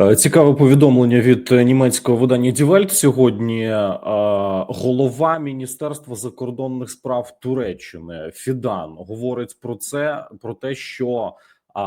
Е, цікаве повідомлення від німецького видання Die сьогодні. Е, голова Міністерства закордонних справ Туреччини Фідан говорить про це: про те, що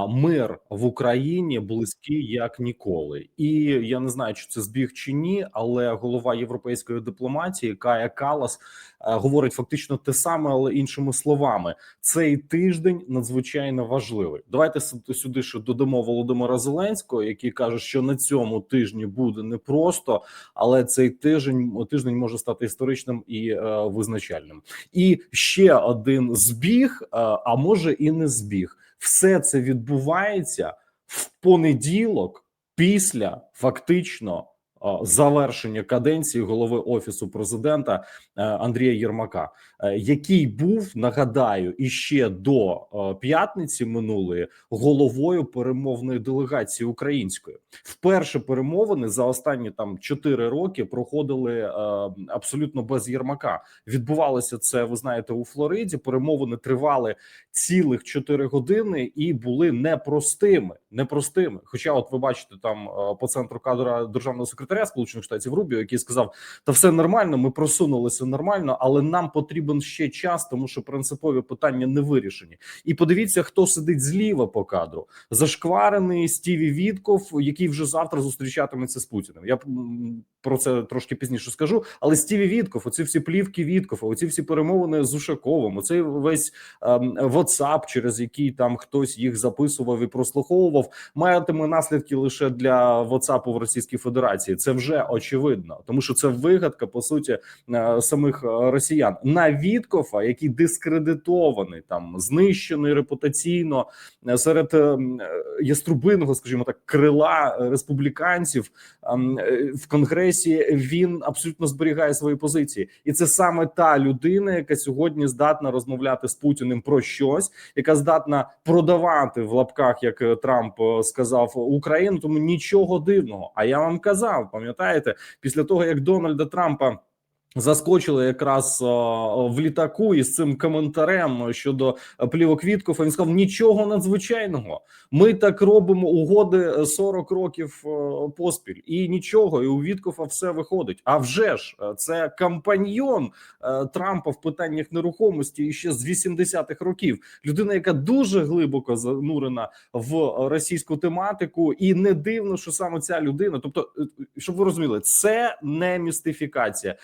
мир в Україні близький як ніколи, і я не знаю, чи це збіг чи ні, але голова європейської дипломатії Кая Калас е, говорить фактично те саме, але іншими словами. Цей тиждень надзвичайно важливий. Давайте сюди ще додамо Володимира Зеленського, який каже, що на цьому тижні буде непросто, але цей тиждень тиждень може стати історичним і е, визначальним. І ще один збіг, е, а може і не збіг все це відбувається в понеділок після фактично завершення каденції голови офісу президента е, Андрія Єрмака, е, який був нагадаю іще до е, п'ятниці минулої головою перемовної делегації української. Вперше перемовини за останні там чотири роки проходили абсолютно без Єрмака. Відбувалося це. Ви знаєте, у Флориді. Перемовини тривали цілих чотири години і були непростими. Непростими. Хоча, от ви бачите, там по центру кадра державного секретаря Сполучених Штатів Рубіо, який сказав: та все нормально, ми просунулися нормально, але нам потрібен ще час, тому що принципові питання не вирішені. І подивіться, хто сидить зліва по кадру. Зашкварений Стіві Вітков, який вже завтра зустрічатиметься з Путіним. Я про це трошки пізніше скажу. Але Стіві Вітков, оці всі плівки Віткова, оці всі перемовини з Ушаковим, оцей весь ем, WhatsApp, через який там хтось їх записував і прослуховував, матиме наслідки лише для WhatsApp в Російській Федерації це вже очевидно, тому що це вигадка по суті е, самих е, росіян на Віткофа, який дискредитований там знищений репутаційно е, серед яструбиного, скажімо так, крила республіканців в конгресі. Він абсолютно зберігає свої позиції, і це саме та людина, яка сьогодні здатна розмовляти з Путіним про щось, яка здатна продавати в лапках, як Трамп сказав Україну. Тому нічого дивного. А я вам казав пам'ятаєте, після того як Дональда Трампа. Заскочили якраз о, в літаку із цим коментарем щодо плівок Віткофа. Він сказав нічого надзвичайного. Ми так робимо угоди 40 років о, поспіль, і нічого. І у Віткофа все виходить. А вже ж це кампаньйон о, Трампа в питаннях нерухомості ще з 80-х років. Людина, яка дуже глибоко занурена в російську тематику, і не дивно, що саме ця людина, тобто, е, щоб ви розуміли, це не містифікація.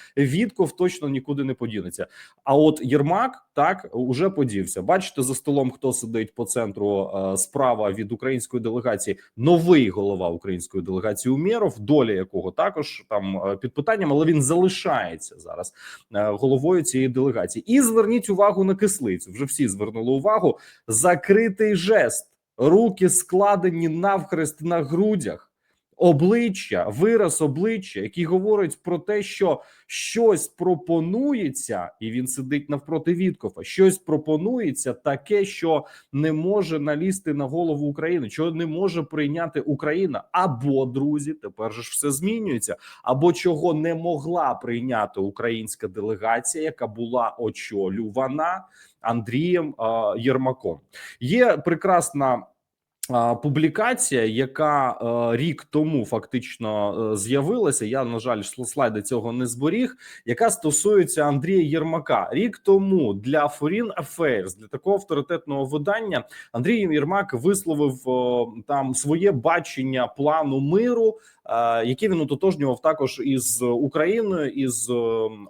Вітков точно нікуди не подінеться. А от Єрмак так уже подівся. Бачите, за столом хто сидить по центру е, справа від української делегації, новий голова української делегації Умєров, доля якого також там е, під питанням, але він залишається зараз е, головою цієї делегації. І зверніть увагу на кислицю. Вже всі звернули увагу. Закритий жест, руки складені навхрест на грудях обличчя, вираз обличчя, який говорить про те, що щось пропонується, і він сидить навпроти Віткофа. Щось пропонується таке, що не може налізти на голову України, чого не може прийняти Україна. Або друзі, тепер же ж все змінюється, або чого не могла прийняти українська делегація, яка була очолювана Андрієм е Єрмаком. Є прекрасна. Публікація, яка е, рік тому фактично е, з'явилася. Я на жаль, слайди цього не зберіг. Яка стосується Андрія Єрмака, рік тому для Foreign Affairs, для такого авторитетного видання Андрій Єрмак висловив там своє бачення плану миру які він ототожнював також із Україною, із е,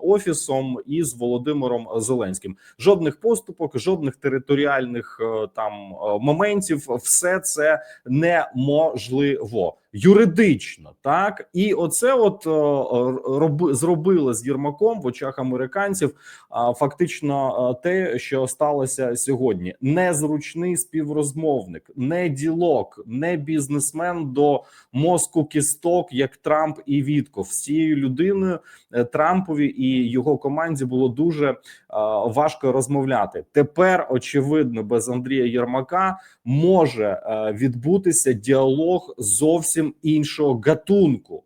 офісом із Володимиром Зеленським. Жодних поступок, жодних територіальних е, там е, моментів, все це неможливо юридично, так і оце, от роб, зробили з Єрмаком в очах американців. фактично те, що сталося сьогодні: незручний співрозмовник, не ділок, не бізнесмен до мозку кісток, як Трамп і Вітков. З цією людиною е, Трампові і його команді було дуже важко розмовляти. Тепер очевидно, без Андрія Єрмака може е, відбутися діалог зовсім іншого гатунку.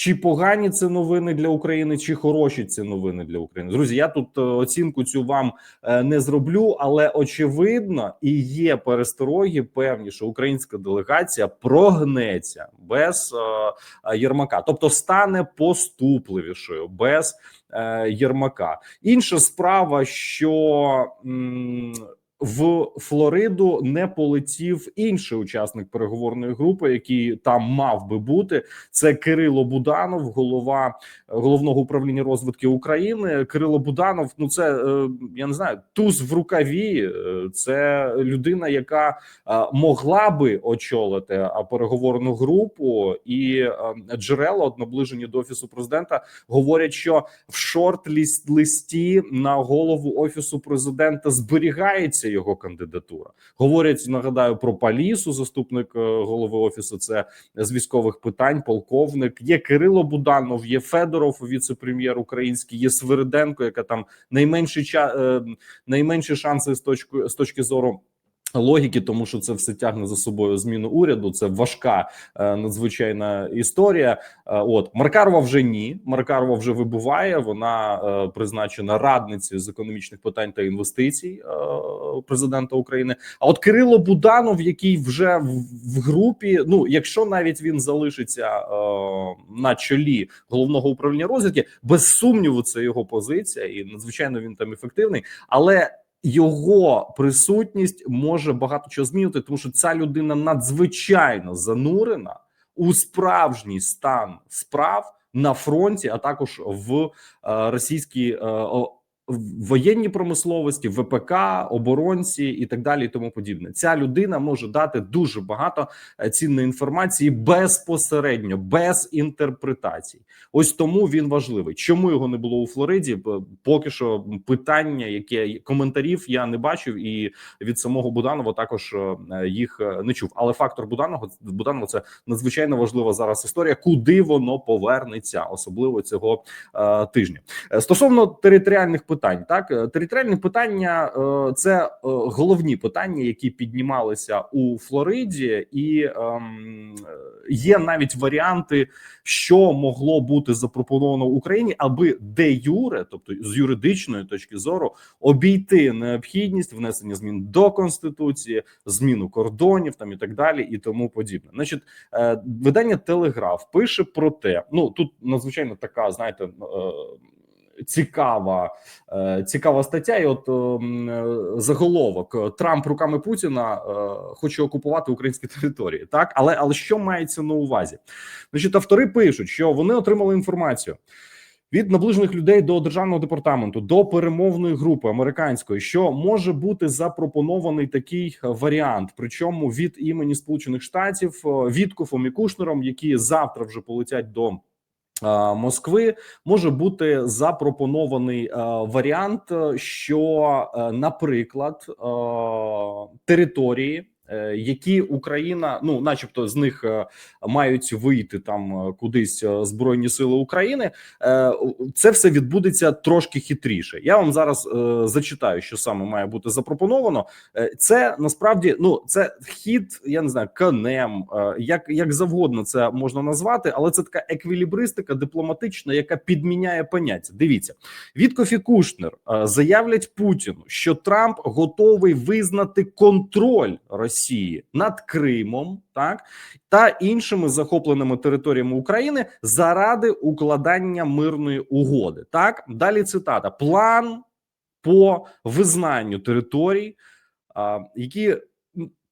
Чи погані це новини для України, чи хороші це новини для України? Друзі, я тут е, оцінку цю вам е, не зроблю, але очевидно і є перестороги певні, що українська делегація прогнеться без е, Єрмака, тобто стане поступливішою без Єрмака. Інша справа, що м, в Флориду не полетів інший учасник переговорної групи, який там мав би бути. Це Кирило Буданов, голова головного управління розвитки України. Кирило Буданов. Ну це е, я не знаю, туз в рукаві. Е, Це людина, яка е, могла би очолити е, переговорну групу, і е, джерела от наближені до офісу президента говорять, що в шорт-ліст листі на голову офісу президента зберігається його кандидатура. Говорять, нагадаю про Палісу, заступник е, голови офісу. Це з військових питань, полковник. Є Кирило Буданов, є Федоров, віце-прем'єр український, є Свириденко, яка там найменші е, найменші шанси з точки з точки зору. Логіки, тому що це все тягне за собою зміну уряду. Це важка е, надзвичайна історія. Е, от Маркарова вже ні. Маркарова вже вибуває. Вона е, призначена радницею з економічних питань та інвестицій президента України. А от Кирило Буданов, який вже в, групі, ну якщо навіть він залишиться на чолі головного управління розвідки, без сумніву, це його позиція, і надзвичайно він там ефективний, але його присутність може багато чого змінити, тому що ця людина надзвичайно занурена у справжній стан справ на фронті, а також в е, російській е, в воєнній промисловості, ВПК, оборонці і так далі, і тому подібне. Ця людина може дати дуже багато е, цінної інформації безпосередньо, без інтерпретацій. Ось тому він важливий. Чому його не було у Флориді? Поки що питання, яке коментарів я не бачив, і від самого Буданова також е, їх е, не чув. Але фактор Буданова Буданова це надзвичайно важлива зараз історія, куди воно повернеться, особливо цього е, тижня. Стосовно територіальних питань, так е, територіальні питання е, це е, головні питання, які піднімалися у Флориді, і ем, є навіть варіанти, що могло бути запропоновано Україні, аби де юре, тобто з юридичної точки зору, обійти необхідність внесення змін до конституції, зміну кордонів там і так далі, і тому подібне. Значить, видання Телеграф пише про те: ну тут надзвичайно така, знаєте. Цікава, е, цікава стаття, і от ем, е, заголовок Трамп руками Путіна е, хоче окупувати українські території. Так, але але що мається на увазі? Значить, автори пишуть, що вони отримали інформацію від наближених людей до державного департаменту до перемовної групи американської, що може бути запропонований такий варіант, причому від імені Сполучених Штатів Віткофом і Кушнером, які завтра вже полетять до. Е, Москви може бути запропонований е, варіант, е, що, наприклад, території, які Україна, ну, начебто, з них е, мають вийти там е, кудись е, збройні сили України, е, це все відбудеться трошки хитріше. Я вам зараз е, зачитаю, що саме має бути запропоновано. Е, Це насправді ну це хід, я не знаю, конем, е, як, як завгодно це можна назвати, але це така еквілібристика дипломатична, яка підміняє поняття. Дивіться, Віткоф і Кушнер е, заявлять Путіну, що Трамп готовий визнати контроль Росії над Кримом, так та іншими захопленими територіями України заради укладання мирної угоди. Так далі цитата: план по визнанню територій, які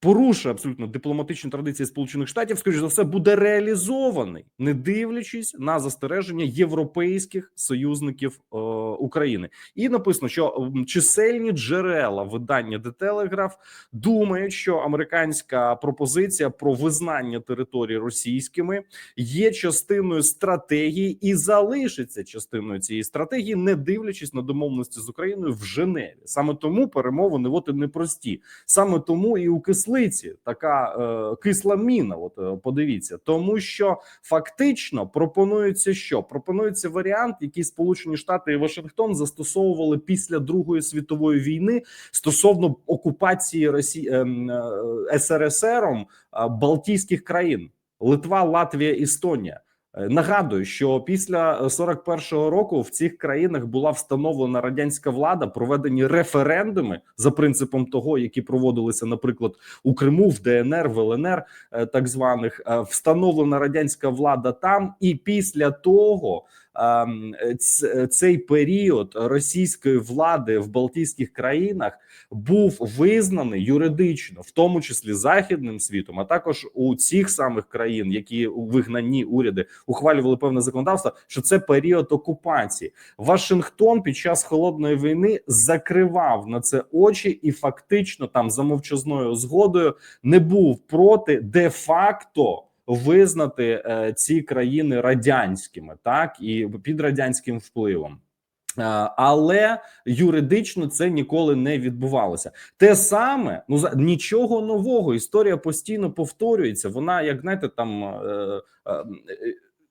порушує абсолютно дипломатичні традиції Сполучених Штатів, скоріш за все, буде реалізований, не дивлячись на застереження європейських союзників е, України. І написано, що чисельні джерела видання The Telegraph думають, що американська пропозиція про визнання територій російськими є частиною стратегії і залишиться частиною цієї стратегії, не дивлячись на домовленості з Україною в Женеві. Саме тому перемовини от і непрості. Саме тому і у кислиці така е, кисла міна. От е, подивіться, тому що фактично пропонується, що пропонується варіант, який Сполучені Штати і Вашингтон застосовували після Другої світової війни стосовно окупації Росії ем, е, СРСРом е, Балтійських країн. Литва, Латвія, Естонія. Е, Нагадую, що після 41-го року в цих країнах була встановлена радянська влада, проведені референдуми за принципом того, які проводилися, наприклад, у Криму, в ДНР, в ЛНР, е, так званих, Е, встановлена радянська влада там, і після того. Ем, Цей період російської влади в Балтійських країнах був визнаний юридично, в тому числі західним світом, а також у цих самих країн, які у вигнанні уряди ухвалювали певне законодавство, що це період окупації. Вашингтон під час холодної війни закривав на це очі, і фактично там за мовчазною згодою не був проти де-факто. Визнати е, ці країни радянськими, так і під радянським впливом. Е, Але юридично це ніколи не відбувалося. Те саме, ну нічого нового. Історія постійно повторюється. Вона, як знаєте, там е, е,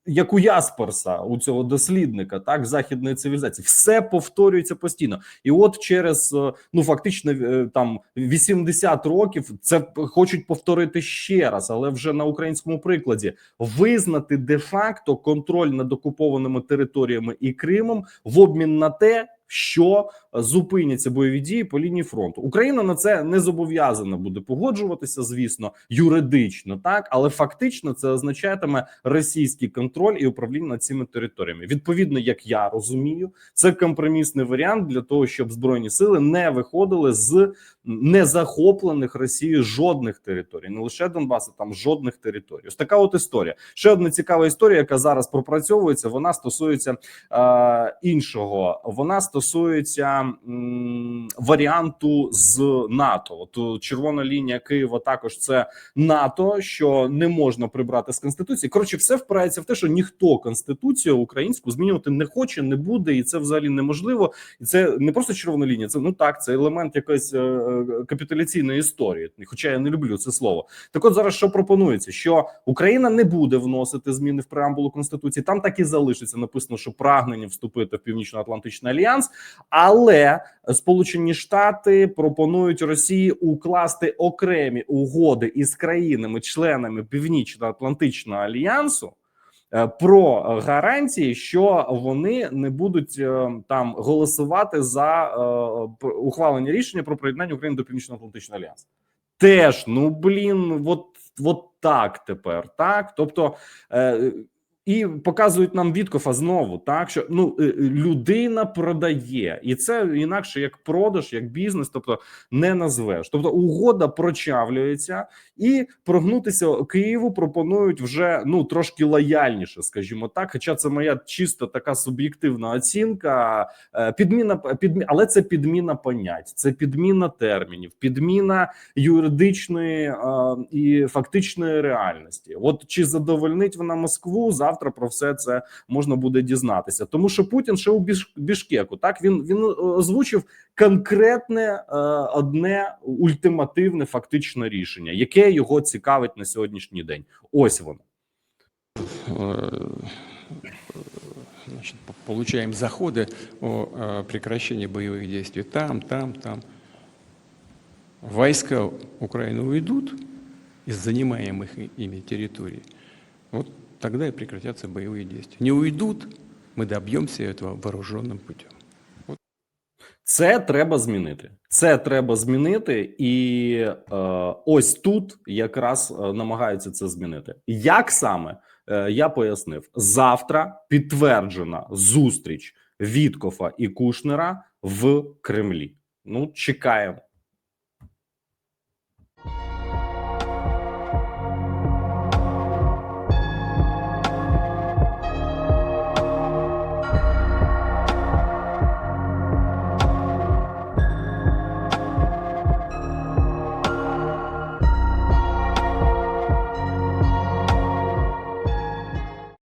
як у Ясперса, у цього дослідника, так західної цивілізації, все повторюється постійно. І от через е, ну фактично е, там 80 років це хочуть повторити ще раз, але вже на українському прикладі визнати де-факто контроль над окупованими територіями і Кримом в обмін на те, що зупиняться бойові дії по лінії фронту. Україна на це не зобов'язана буде погоджуватися, звісно, юридично, так але фактично це означатиме російський контроль і управління над цими територіями. Відповідно, як я розумію, це компромісний варіант для того, щоб збройні сили не виходили з незахоплених Росією жодних територій, не лише Донбасу, там жодних територій. Ось така от історія. Ще одна цікава історія, яка зараз пропрацьовується. Вона стосується е, іншого. Вона стосується м, варіанту з НАТО. От е, червона лінія Києва також це НАТО, що не можна прибрати з конституції. Коротше, все впирається в те, що ніхто конституцію українську змінювати не хоче, не буде, і це взагалі неможливо. І це не просто червона лінія. Це ну так, це елемент якоїсь е, е, капітуляційної історії. Хоча я не люблю це слово. Так, от зараз що пропонується, що Україна не буде вносити зміни в преамбулу конституції. Там так і залишиться написано, що прагнення вступити в північно-атлантичний альянс, але Сполучені Штати пропонують Росії укласти окремі угоди із країнами-членами Північно-Атлантичного альянсу. е, Про гарантії, що вони не будуть е, там голосувати за е, ухвалення рішення про приєднання України до Північно-Атлантичного альянсу. Теж ну блін, от, от так тепер, так. Тобто, е, і показують нам Віткофа знову, так що ну е, людина продає, і це інакше як продаж, як бізнес, тобто не назвеш. Тобто угода прочавлюється, і прогнутися Києву пропонують вже ну трошки лояльніше, скажімо так. Хоча це моя чисто така суб'єктивна оцінка, е, підміна підмі, але це підміна понять, це підміна термінів, підміна юридичної е, і фактичної реальності. От чи задовольнить вона Москву? Завтра про все це можна буде дізнатися, тому що Путін ще у Біш, Бішкеку. Так він він е, озвучив конкретне е, одне ультимативне фактичне рішення, яке його цікавить на сьогоднішній день. Ось воно. э, значит, по- получаем заходы о э, прекращении боевых действий там, там, там. Войска Украины уйдут из занимаемых и- ими территорий, вот тогда и прекратятся боевые действия. Не уйдут, мы добьемся этого вооруженным путем. Це треба змінити. Це треба змінити, і е, ось тут якраз е, намагаються це змінити. Як саме е, я пояснив завтра підтверджена зустріч Віткофа і Кушнера в Кремлі. Ну, чекаємо.